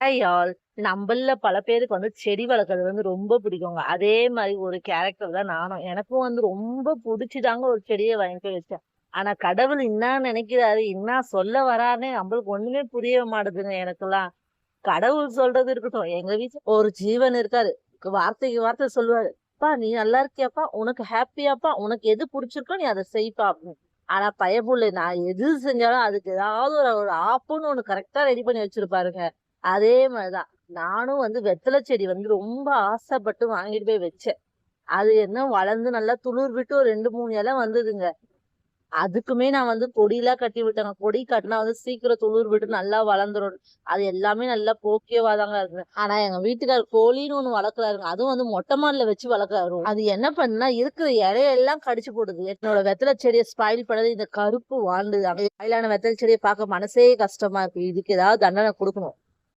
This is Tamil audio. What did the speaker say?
ஹாய் ஆல் நம்மள பல பேருக்கு வந்து செடி வளர்க்கறது வந்து ரொம்ப பிடிக்குங்க. அதே மாதிரி ஒரு கேரக்டர் தான் நானும். எனக்கும் வந்து ரொம்ப புடிச்சுதாங்க ஒரு செடியை வாங்கி போய் வச்சேன். ஆனா கடவுள் என்ன நினைக்கிறாரு என்ன சொல்ல வராருன்னே நம்மளுக்கு ஒண்ணுமே புரிய மாட்டேதுங்க எனக்கெல்லாம். கடவுள் சொல்றது இருக்கட்டும். எங்க வீட்டுல ஒரு ஜீவன் இருக்காரு. வார்த்தைக்கு வார்த்தை சொல்லுவாரு. "அப்பா நீ நல்லா இருக்கியாப்பா? உனக்கு ஹாப்பியாப்பா உனக்கு எது புடிச்சிருக்கோ நீ அத செய்ப்பா" அப்படின்னு. ஆனா பயப்புள்ள நான் எது செஞ்சாலும் அதுக்கு ஏதாவது ஒரு ஆப்புன்னு ஒண்ணு கரெக்டா ரெடி பண்ணி வச்சிருப்பாருங்க. அதே மாதிரிதான் நானும் வந்து வெத்தலை செடி வந்து ரொம்ப ஆசைப்பட்டு வாங்கிட்டு போய் வச்சேன். அது என்ன வளர்ந்து நல்லா துளிர் விட்டு ஒரு 2, 3 இலை வந்ததுங்க. அதுக்குமே நான் வந்து கொடிலாம் கட்டி விட்டேங்க. கொடி கட்டினா வந்து சீக்கிரம் துளிர் விட்டு நல்லா வளர்ந்துரும். அது எல்லாமே நல்லா போக்கியவாதாங்க தாங்க இருக்கு. ஆனா எங்க வீட்டுக்காரர் கோழின்னு ஒண்ணு வளர்க்குறாருங்க. அதுவும் வந்து மொட்டை மாடல வச்சு வளர்க்குறாரு. அது என்ன பண்ணா இருக்கிற இலையெல்லாம் கடிச்சு போடுது. என்னோட வெத்தலை செடியை ஸ்பாயில் பண்ணது இந்த கருப்பு வாண்டு ஸ்பாயிலான வெத்தலை செடியை பார்க்க மனசே கஷ்டமா இருக்கு. இதுக்கு ஏதாவது தண்டனை கொடுக்கணும்